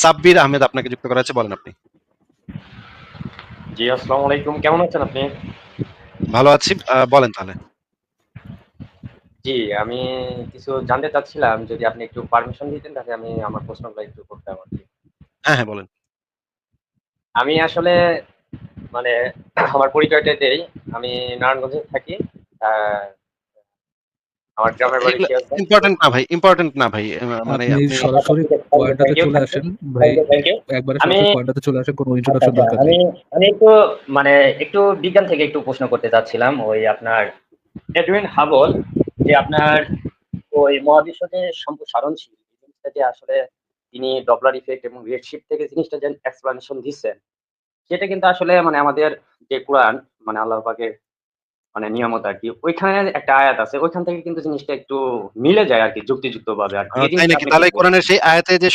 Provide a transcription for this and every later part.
সাব্বির আহমেদ আপনাকে যুক্ত করা আছে বলেন আপনি। জি আসসালামু আলাইকুম। কেমন আছেন আপনি? ভালো আছি। বলেন তাহলে। জি আমি কিছু জানতে চাচ্ছিলাম যদি আপনি একটু পারমিশন দিতেন তাহলে আমি আমার প্রশ্নগুলো একটু করতাম আর কি। হ্যাঁ হ্যাঁ বলেন। আমি আসলে মানে আমার পরিচয়টা দেই। আমি নারায়ণগঞ্জে থাকি। আমার গ্রামের বাড়ি। ইম্পর্টেন্ট না ভাই ইম্পর্টেন্ট না ভাই মানে আপনি সরাসরি পয়েন্টটাতে চলে আসেন। ভাই একবারে আমি- সরাসরি পয়েন্টটাতে চলে আসেন কোনো ইন্ট্রোডাকশন দরকার নেই আমি একটু মানে একটু বিজ্ঞান থেকে একটু প্রশ্ন করতে চাচ্ছিলাম ওই আপনার এডউইন হাবল যে আপনার ওই মহাবিশ্ব যে সম্প্রসারণ ছিল এই জিনিসটা যে আসলে তিনি ডপলার ইফেক্ট এবং রেডশিপ থেকে জিনিসটা যে এক্সপ্লানেশন দিচ্ছেন সেটা কিন্তু আসলে মানে আমাদের যে কোরআন মানে আল্লাহ পাকের মানে নিয়ামত আর কি। ওইখানে একটা আয়াত আছে ওইখান থেকে কিন্তু জিনিসটা একটু মিলে যায় আর কি যুক্তিযুক্ত ভাবে আর কি। তাহলে কোরআনের সেই আয়াতে যে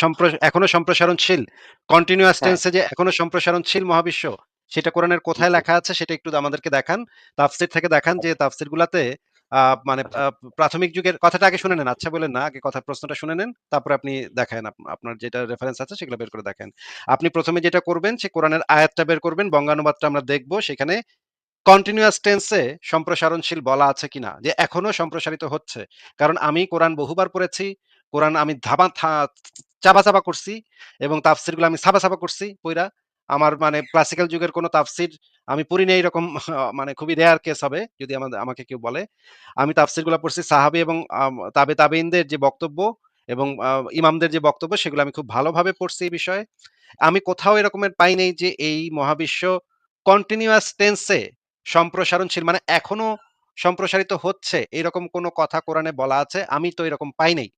এখনও সম্প্রসারণশীল কন্টিনিউয়াস। টেন্সে যে এখনও সম্প্রসারণশীল মহাবিশ্ব সেটা কোরআনের কোথায় লেখা আছে সেটা একটু আমাদেরকে দেখান তাফসির থেকে দেখান যে তাফসির গুলাতে আহ, মানে প্রাথমিক যুগের কথাটা আগে শুনে নেন। আচ্ছা বলেন না আগে কথা প্রশ্নটা শুনে নেন তারপরে আপনি দেখেন আপনার যেটা রেফারেন্স আছে সেগুলো বের করে দেখেন। আপনি প্রথমে যেটা করবেন সে কোরআনের আয়াতটা বের করবেন বঙ্গানুবাদটা আমরা দেখব সেখানে কন্টিনিউয়াস টেন্সে সম্প্রসারণশীল বলা আছে কিনা, যে এখনও সম্প্রসারিত হচ্ছে। কারণ আমি কোরআন বহুবার পড়েছি, কোরআন আমি ধাবা চাপা চাবা করছি এবং তাফসিরগুলো আমি সাবা সাবা করছি পইরা। আমার মানে ক্লাসিক্যাল যুগের কোনো তাফসির আমি পড়ি না এরকম মানে খুবই রেয়ার কেস হবে, যদি আমাদের, আমাকে কেউ বলে। আমি তাফসিরগুলো পড়ছি সাহাবি এবং তাবে তাবেইনদের যে বক্তব্য এবং ইমামদের যে বক্তব্য, সেগুলো আমি খুব ভালোভাবে পড়ছি এই বিষয়ে। আমি কোথাও এরকমের পাই নাই যে এই মহাবিশ্ব কন্টিনিউয়াস টেন্সে সম্প্রসারণশীল মানে এখনও সম্প্রসারিত হচ্ছে এরকম কোনো কথা কোরআনে বলা আছে? আমি তো এরকম পাই নাই।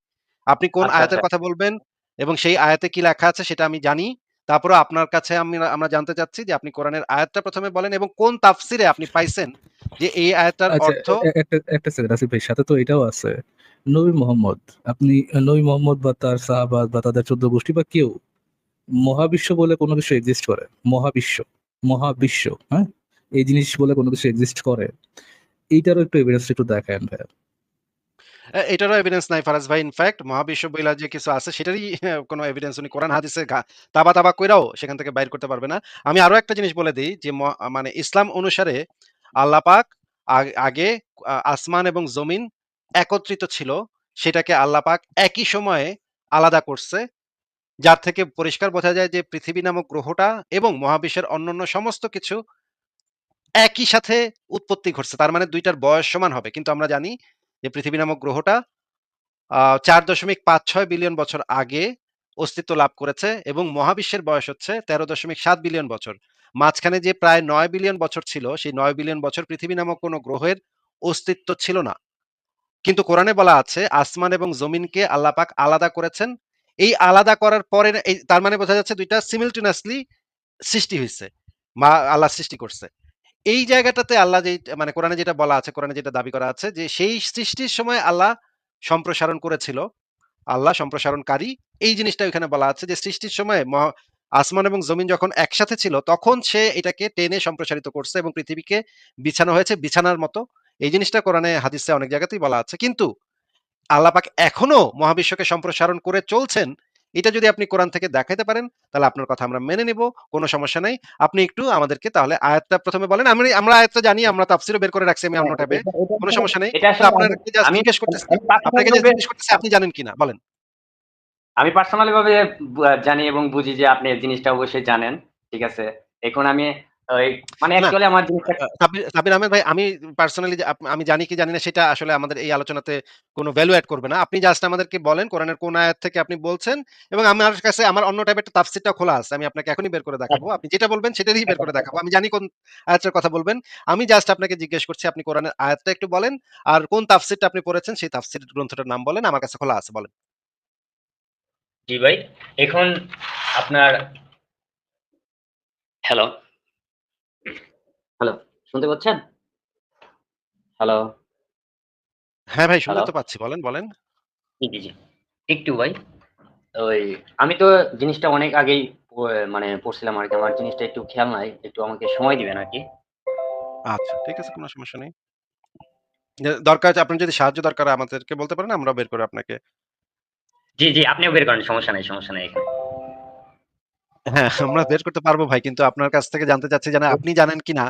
আপনি কোন আচ্ছা, আয়াতের আচ্ছা। কথা বলবেন এবং সেই আয়াতে কি লেখা আছে সেটা আমি জানি। তারপরে আপনার কাছে আমি আমরা জানতে চাচ্ছি যে আপনি কোরআনের আয়াতটা প্রথমে বলেন এবং কোন তাফসিরে আপনি পাইছেন যে এই আয়াতটার আচ্ছা অর্থ এ- একটা একটা সেকেন্ড আসিফ ভাই সাথে তো এটাও আছে। নবী মোহাম্মদ আপনি নবী মোহাম্মদ বা তার সাহাবাদ বা তাদের চোদ্দ গোষ্ঠী বা কেউ মহাবিশ্ব বলে কোনো কিছু এক্সিস্ট করে? মহাবিশ্ব মহাবিশ্ব হ্যাঁ? এই জিনিস বলে কোনো কিছু এক্সিস্ট করে? এইটারও একটু এভিডেন্স একটু দেখেন ভাই এটারও এভিডেন্স নাই ফারাজ ভাই ইনফ্যাক্ট মহাবিশ্ব বইলা যে কিছু আছে, সেটারই কোনো এভিডেন্স উনি কোরআন, হাদিসে তাবা তাবা কইরাও সেখান থেকে বাইর করতে পারবে না। আমি আরও একটা জিনিস বলে দিই যে মানে ইসলাম অনুসারে আল্লাহ পাক আগে আসমান এবং জমিন একত্রিত ছিল, সেটাকে আল্লাহ পাক একই সময়ে আলাদা করছে, যার থেকে পরিষ্কার বোঝা যায় যে পৃথিবী নামক গ্রহটা এবং মহাবিশ্বের অন্যান্য সমস্ত কিছু একই সাথে উৎপত্তি ঘটছে। তার মানে দুইটার বয়স সমান হবে। কিন্তু আমরা জানি যে পৃথিবী নামক গ্রহটা চার দশমিক পাঁচ ছয় বিলিয়ন বছর আগে অস্তিত্ব লাভ করেছে এবং মহাবিশ্বের বয়স হচ্ছে তেরো দশমিক সাত বিলিয়ন বছর। মাঝখানে যে প্রায় নয় বিলিয়ন বছর ছিল, সেই নয় বিলিয়ন বছর পৃথিবী নামক কোনো গ্রহের অস্তিত্ব ছিল না। কিন্তু কোরআনে বলা আছে, আসমান এবং জমিনকে আল্লাহ পাক আলাদা করেছেন। এই আলাদা করার পরে তার মানে বোঝা যাচ্ছে দুইটা সিমিলটেনিয়াসলি সৃষ্টি হয়েছে মা, আল্লাহ সৃষ্টি করছে। এই জায়গাটাতে আল্লাহ যে মানে কোরআনে যেটা বলা আছে, কোরআনে যেটা দাবি করা আছে যে, সেই সৃষ্টির সময় আল্লাহ সম্প্রসারণ করেছিল। আল্লাহ সম্প্রসারণকারী। এই জিনিসটা ওখানে বলা আছে যে, সৃষ্টির সময় মহা- আসমান এবং জমিন যখন একসাথে ছিল, তখন সে এটাকে টেনে সম্প্রসারিত করছে এবং পৃথিবীকে বিছানো হয়েছে বিছানার মতো। এই জিনিসটা কোরআনে, হাদিসে অনেক জায়গাতেই বলা আছে। কিন্তু আল্লাহ পাক এখনও মহাবিশ্বকে সম্প্রসারণ করে চলছেন। এটা যদি আপনি কোরআন থেকে দেখাইতে পারেন তাহলে আপনার কথা আমরা মেনে নেব কোনো সমস্যা নাই। আপনি একটু আমাদেরকে তাহলে আয়াতটা প্রথমে বলেন। আমি আমরা আয়াতটা জানি আমরা তাফসিরও বের করে রাখছি আমি অন্য ট্যাবে কোনো সমস্যা নেই। আপনার just আমি জিজ্ঞেস করতেছি আপনাকে just জিজ্ঞেস করতেছি আপনি জানেন কিনা? বলেন। আমি পার্সোনালি ভাবে জানি এবং বুঝি যে আপনি এই জিনিসটা অবশ্যই জানেন ঠিক আছে? এখন আমি মানে ভাই আমি পার্সোনালি আমি জানি কি জানি না সেটা আসলে আমাদের এই আলোচনাতে কোনো ভ্যালু অ্যাড করবে না। আপনি জাস্ট আমাদেরকে বলেন কোরআনের কোন আয়াত থেকে আপনি বলছেন এবং আমার কাছে আমার অন্য টাইপের একটা তাফসিরটা খোলা আছে আমি আপনাকে এখনই বের করে দেখাবো। আপনি যেটা বলবেন সেটাই বের করে দেখাবো। আমি জানি কোন আয়াতের কথা বলবেন। আমি জাস্ট আপনাকে জিজ্ঞেস করছি আপনি কোরআনের আয়াতটা একটু বলেন আর কোন তাফসিরটা আপনি পড়েছেন সেই তাফসির গ্রন্থটার নাম বলেন আমার কাছে খোলা আছে বলেন। জি ভাই এখন আপনার হ্যালো হ্যালো শুনতে পাচ্ছেন? হ্যালো হ্যাঁ ভাই শুনতে তো পাচ্ছি বলেন বলেন। জি জি জি। একটু ভাই। ওই আমি তো জিনিসটা অনেক আগেই মানে পড়ছিলাম আর কি। আমার জিনিসটা একটু খেয়াল নাই একটু আমাকে সময় দিবেন আর কি। আচ্ছা ঠিক আছে কোনো সমস্যা নেই। দরকার আছে আপনার যদি সাহায্য দরকার আমাদেরকে বলতে পারেন আমরা বের করে আপনাকে জি জি আপনিও বের করেন সমস্যা নেই সমস্যা নেই এখানে। হ্যাঁ, আমরা বের করতে পারব ভাই। কিন্তু আপনার কাছ থেকে জানতে চাচ্ছি যে না আপনি জানেন কিনা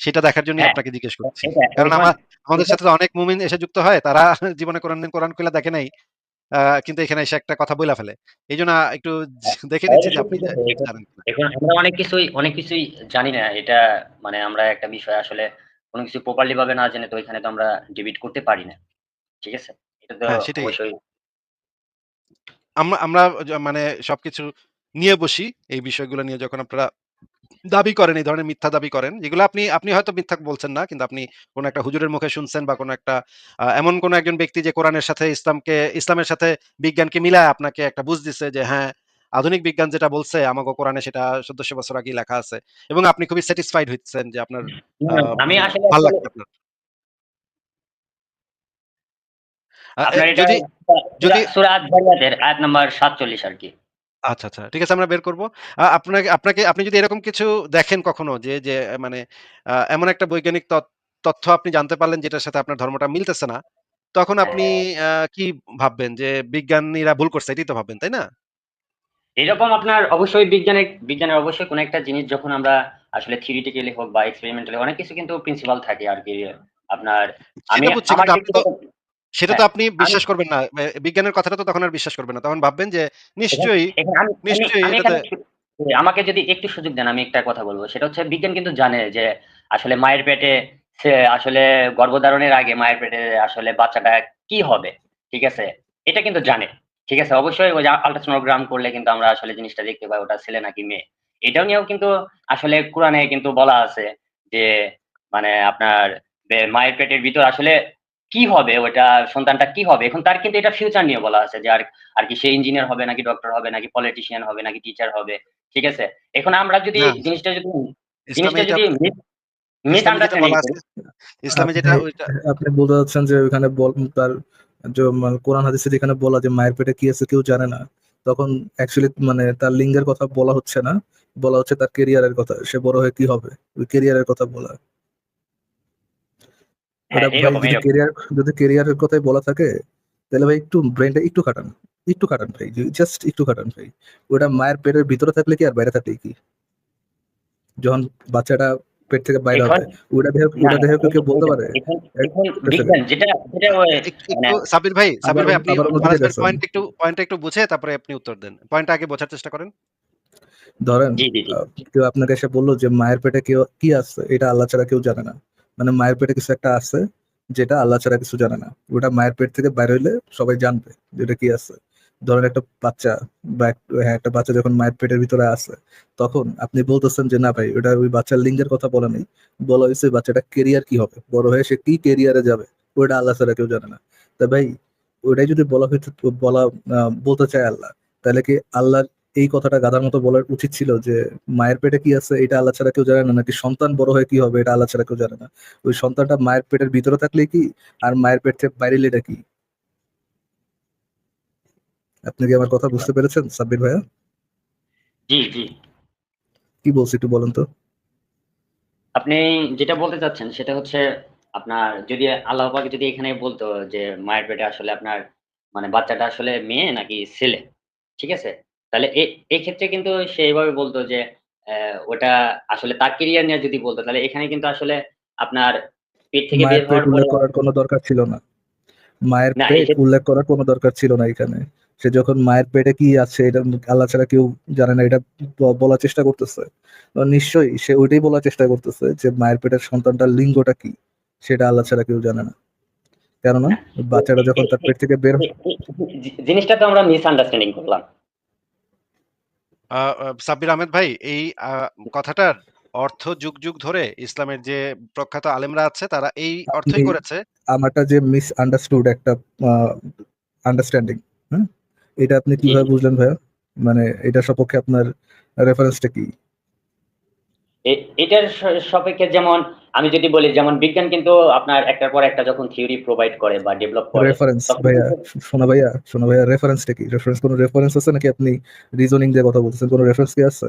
সেটা দেখার জন্যই হ্যাঁ। আপনাকে জিজ্ঞেস করছি। এটা কারণ এখন আমা আমাদের এটা সাথে তো অনেক মুমিন এসে যুক্ত হয়। তারা জীবনে কোরআন কোরআন খুলে দেখে নাই। আ কিন্তু এখানে এসে একটা কথা বইলা ফেলে। এইজন্য একটু দেখে নিচ্ছি যে অবশ্যই আপনি। এটা জানেন কিনা। এখন আমরা অনেক কিছুই অনেক কিছুই জানি না। এটা মানে আমরা একটা বিষয় আসলে কোন কিছু প্রপারলি ভাবে না জেনে তো ওইখানে তো আমরা ডিবেট করতে পারি না। ঠিক আছে? এটা তো হ্যাঁ, সেটাই। অবশ্যই আমরা আমরা য মানে সবকিছু নিয়ে বসি। এই বিষয়গুলো নিয়ে যখন আপনারা দাবি করেন, এই ধরনের মিথ্যা দাবি করেন। যেগুলো আপনি আপনি হয়তো মিথ্যা বলছেন না। কিন্তু আপনি কোন একটা হুজুরের মুখে শুনছেন বা কোন একটা এমন কোন একজন ব্যক্তি যে কোরআনের সাথে ইসলামকে ইসলামের সাথে বিজ্ঞানকে মিলায় আপনাকে একটা বুঝ দিছে যে হ্যাঁ, আধুনিক বিজ্ঞান যেটা বলছে আমাকে কোরআনে সেটা ১৪০০ বছর আগে লেখা আছে। এবং আপনি খুবই স্যাটিসফাইড হচ্ছেন যে আপনার আমি মানে আসলে ভালো লাগছে আপনার। যদি যদি সূরা আয়াত নাম্বার ৪৭ আরকি। আচ্ছা, আচ্ছা। ঠিক আছে আমরা বের করব। আ আপনাকে আপনাকে আপনি যদি এরকম কিছু দেখেন কখনো যে, যে মানে আ এমন একটা বৈজ্ঞানিক তথ তথ্য আপনি জানতে পারলেন যেটার সাথে আপনার ধর্মটা মিলতেছে না। তখন আপনি হ্যাঁ। আ কি ভাববেন? যে বিজ্ঞানীরা ভুল করছে এটাই তো ভাববেন, তাই না? এরকম আপনার অবশ্যই বিজ্ঞানের বিজ্ঞানের অবশ্যই কোন একটা জিনিস যখন আমরা আসলে theoretically হোক বা experimentally অনেক কিছু কিন্তু প্রিন্সিপাল থাকে আরকি। আপনার আমি সেটা বুঝছি আমার কিন্তু আপনি তো ব্যক্তিগত সেটা তো হ্যাঁ, আপনি বিশ্বাস করবেন না। বিজ্ঞানের কথাটা তো তখন আর বিশ্বাস করবেন না। তখন ভাববেন যে নিশ্চয়ই, নিশ্চয়ই আমাকে যদি একটু সুযোগ দেন আমি একটা কথা বলব সেটা হচ্ছে বিজ্ঞান কিন্তু জানে যে আসলে মায়ের পেটে সে আসলে গর্ভধারণের আগে মায়ের পেটে আসলে বাচ্চাটা কি হবে। ঠিক আছে? এটা কিন্তু জানে। ঠিক আছে? অবশ্যই ওই আল্ট্রাসোনোগ্রাম করলে কিন্তু আমরা আসলে জিনিসটা দেখতে পাই ওটা ছেলে নাকি মেয়ে। এটাও নিয়েও কিন্তু আসলে কোরআনে কিন্তু বলা আছে যে মানে আপনার মায়ের পেটের ভিতর আসলে কি হবে ওটা সন্তানটা কি হবে? এখন তার কিন্তু এটা ফিউচার নিয়ে বলা আছে যে আর আর কি সে ইঞ্জিনিয়ার হবে নাকি ডক্টর হবে নাকি পলিটিশিয়ান হবে নাকি টিচার হবে। ঠিক আছে? এখন আমরা যদি জিনিসটা যদি জিনিসটা যদি ইসলামে যেটা আপনি যেটা ওইটা আপনি বলতে চাচ্ছেন যে ওখানে বল তার যে মানে কোরআন হাদিসে যেখানে বলা যে মায়ের পেটে কি আছে কেউ জানে না। তখন অ্যাকচুয়ালি মানে তার লিঙ্গের কথা বলা হচ্ছে না। বলা হচ্ছে তার ক্যারিয়ারের কথা। সে বড় হয়ে কি হবে? ওই ক্যারিয়ারের কথা বলা। হ্যাঁ, ওটা ভাই এরকম, যদি। ক্যারিয়ার যদি ক্যারিয়ারের কথাই বলা থাকে তাহলে ভাই একটু ব্রেইনটা একটু খাটান। একটু খাটান ভাই। জাস্ট একটু খাটান ভাই। ওটা মায়ের পেটের ভিতরে থাকলে কি আর বাইরে থাকলে কি? যখন বাচ্চাটা পেট থেকে বাইরে হবে ওটা না, ওটা কেউ কেউ বলতে পারে? মানে ভাই, সাব্বির আবার ভাই আপনি। পয়েন্ট একটু পয়েন্টটা একটু বুঝে তারপরে আপনি উত্তর দেন। পয়েন্টটা আগে বোঝার চেষ্টা করেন। ধরেন জি, জি, জি। আ কেউ আপনাকে এসে বলল যে মায়ের পেটে কেউ কি আছে এটা আল্লাহ ছাড়া কেউ জানে না। মানে মায়ের পেটে কিছু একটা আছে যেটা আল্লাহ ছাড়া কিছু জানে না। ওটা মায়ের পেট থেকে বাইরে হইলে সবাই জানবে যে এটা কি আছে। ধরেন একটা বাচ্চা বা হ্যাঁ, একটা বাচ্চা যখন মায়ের পেটের ভিতরে আছে তখন আপনি বলতেছেন যে না ভাই ওটা ওই বাচ্চার লিঙ্গের কথা বলা নেই। বলা হইছে বাচ্চাটার কেরিয়ার কি হবে? বড় হয়ে সে কি কেরিয়ারে যাবে? ওটা আল্লাহ ছাড়া কেউ জানে না। তা ভাই ওটাই যদি বলা হইতো বলা বলতে চায় আল্লাহ তাহলে কি আল্লাহর এই কথাটা গাধার মতো বলার উচিত ছিল যে মায়ের পেটে কি আছে এটা আল্লাহ ছাড়া কেউ জানে না নাকি সন্তান বড় হয়ে কি হবে এটা আল্লাহ ছাড়া কেউ জানে না। ওই সন্তানটা মায়ের পেটের ভিতরে থাকলে কি আর মায়ের পেট থেকে বাইরে এটা কি? আপনি কি আমার কথা বুঝতে পেরেছেন সাব্বির ভাইয়া? জি, জি। কি বলছি একটু বলেন তো? আপনি যেটা বলতে চাচ্ছেন সেটা হচ্ছে আপনার যদি আল্লাহ পাক যদি এখানে বলতো যে মায়ের পেটে আসলে আপনার মানে বাচ্চাটা আসলে মেয়ে নাকি ছেলে। ঠিক আছে? তাহলে এ এক্ষেত্রে কিন্তু সে বলতো যে ওটা আসলে তার ক্যারিয়ার নিয়ে যদি বলতো তাহলে এখানে কিন্তু আসলে আপনার পেট থেকে বের হওয়ার করার কোনো দরকার ছিল না। মায়ের পেট উল্লেখ করার কোনো দরকার ছিল না এখানে। সে যখন মায়ের পেটে কি আছে এটা আল্লাহ ছাড়া কেউ জানে না এটা বলার চেষ্টা করতেছে। নিশ্চয়ই সে ওইটাই বলার চেষ্টা করতেছে যে মায়ের পেটের সন্তানটার লিঙ্গটা কি? সেটা আল্লাহ ছাড়া কেউ জানে না। কেননা বাচ্চাটা যখন তার পেট থেকে বের জিনিসটা তো আমরা মিসআন্ডারস্ট্যান্ডিং করলাম। সাব্বির আহমেদ ভাই এই কথাটার অর্থ যুগ, যুগ ধরে ইসলামের যে প্রখ্যাত আলেমরা আছে তারা এই অর্থই করেছে। আমারটা যে মিস আন্ডারস্টুড একটা আন্ডারস্ট্যান্ডিং, হ্যাঁ? এটা আপনি কীভাবে বুঝলেন ভাইয়া? মানে এটা সপক্ষে আপনার রেফারেন্সটা কি? এটার সপেক্ষে যেমন আমি যদি বলি যেমন বিজ্ঞান কিন্তু আপনার একটার পর একটা যখন থিওরি প্রোভাইড করে বা ডেভেলপ করে রেফারেন্স ভাইয়া শোনা ভাইয়া, শোনা ভাইয়া রেফারেন্সটা কি? রেফারেন্স কোনো রেফারেন্স আছে নাকি আপনি রিজনিং দিয়ে কথা বলতেছেন? কোনো রেফারেন্স কি আছে?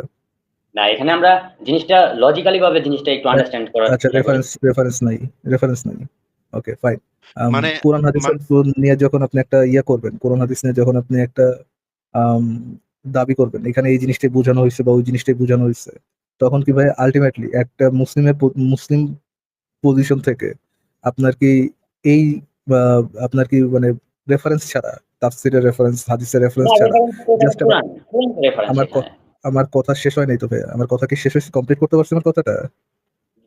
না এখানে আমরা জিনিসটা লজিক্যালি ভাবে জিনিসটা একটু আন্ডারস্ট্যান্ড করার আচ্ছা রেফারেন্স রেফারেন্স নাই। রেফারেন্স নাই। Okay fine. মানে কোরআন মা হাদিসের নিয়ে যখন আপনি একটা ইয়া করবেন, কোরআন হাদিস নিয়ে যখন আপনি একটা আম দাবি করবেন এখানে এই জিনিসটাই বোঝানো হয়েছে বা ওই জিনিসটাই বোঝানো হয়েছে তখন কি ভাই আলটিমেটলি একটা মুসলিমের মুসলিম পজিশন থেকে আপনার কি এই আপনার কি মানে রেফারেন্স ছাড়া তাফসিরের রেফারেন্স হাদিসের রেফারেন্স ছাড়া রেফারেন্স আমার আমার কথা শেষ হয় নাই তো ভাই আমার কথা কি শেষ হয়েছে? কমপ্লিট করতে পারছি আমার কথাটা?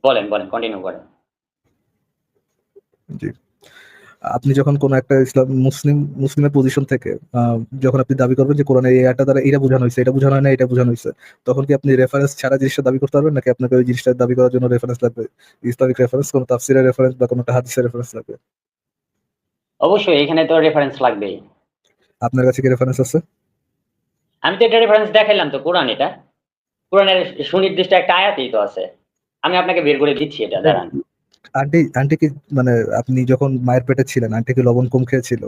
বলেন বলেন কন্টিনিউ করেন। জি। আপনি যখন কোন একটা ইসলাম মুসলিম মুসলিমের পজিশন থেকে যখন আপনি দাবি করবেন যে কোরআনের এই আয়াতটা দ্বারা এটা বোঝানো হয়েছে এটা বোঝানো হয় না এটা বোঝানো হয়েছে তখন কি আপনি রেফারেন্স ছাড়া জিনিসটা দাবি করতে পারবেন? নাকি আপনাকে ওই জিনিসটা দাবি করার জন্য রেফারেন্স লাগবে? ইসলামিক রেফারেন্স কোনো তাফসিরের রেফারেন্স বা কোনো হাদিসের রেফারেন্স লাগবে? অবশ্যই এখানে তো রেফারেন্স লাগবেই। আপনার কাছে কি রেফারেন্স আছে? আমি তো এটা রেফারেন্স দেখাইলাম তো কোরআন এটা। কোরআনের সুনির্দিষ্ট একটা আয়াতই তো আছে। আমি আপনাকে বের করে দিচ্ছি এটা দাঁড়ান। আন্টি আন্টি কি মানে আপনি যখন মায়ের পেটে ছিলেন আন্টি কি লবণ কম খেয়েছিল?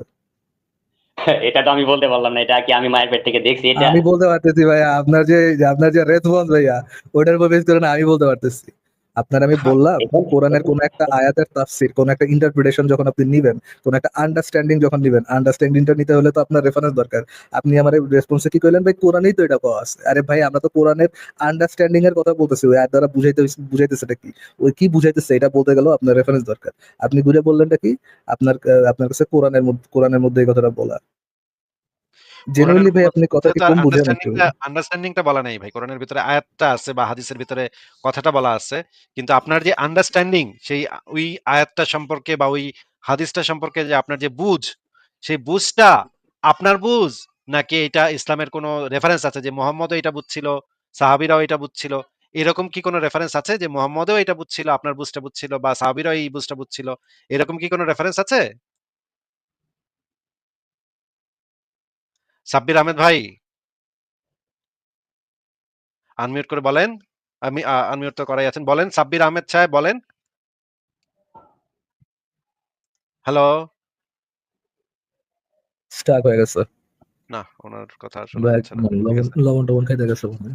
এটা তো আমি বলতে পারলাম না এটা কি আমি মায়ের পেট থেকে দেখছি? এটা আমি বলতে পারতেছি ভাইয়া আপনার যে আপনার যে রেসপন্স ভাইয়া ওটার উপর বেস করে না আমি বলতে পারতেছি। আপনার আমি বললাম কোরআনের কোন একটা আয়াতের তাফসির কোন একটা ইন্টারপ্রিটেশন যখন আপনি নিবেন কোন একটা আন্ডারস্ট্যান্ডিং যখন নিবেন আন্ডারস্ট্যান্ডিংটা নিতে হলে তো আপনার রেফারেন্স দরকার। আপনি আমার রেসপন্সে কি কইলেন? ভাই কোরআনেই তো এটা পাওয়া আছে। আরে ভাই আমরা তো কোরআনের আন্ডারস্ট্যান্ডিং এর কথা বলতেছি ওই দ্বারা বুঝাইতে বুঝাইতেছেটা কি? ওই কি বুঝাইতেছে? এটা বলতে গেলেও আপনার রেফারেন্স দরকার। আপনি ঘুরে বললেনটা কি? আপনার আপনার কাছে কোরআনের মধ্যে কোরআনের মধ্যে এই কথাটা বলা। জেনুইনলি ভাই আপনি কম বুঝেন আন্ডারস্ট্যান্ডিংটা বলা নেই ভাই। কোরআনের ভিতরে আয়াতটা আছে বা হাদিসের ভিতরে কথাটা বলা আছে। কিন্তু আপনার যে আন্ডারস্ট্যান্ডিং সেই ওই আয়াতটা সম্পর্কে বা ওই হাদিসটা সম্পর্কে যে আপনার যে বুঝ সেই বুঝটা আপনার বুঝ নাকি এটা ইসলামের কোনো রেফারেন্স আছে যে মোহাম্মদও এটা বুঝছিল সাহাবিরাও এটা বুঝছিল? এরকম কি কোনো রেফারেন্স আছে যে মোহাম্মদও এটা বুঝছিল আপনার বুঝটা বুঝছিল বা সাহাবিরাও এই বুঝটা বুঝছিল? এরকম কি কোনো রেফারেন্স আছে? সাব্বির আহমেদ ভাই। আনমিউট করে বলেন। আমি আনমিউট তো করাই আছেন। বলেন সাব্বির আহমেদ সাহেব বলেন। হ্যালো স্টাক হয়ে গেছে। না ওনার কথা শুনতে পাচ্ছেন না। লবণ টবণ খাইতে গেছে মনে।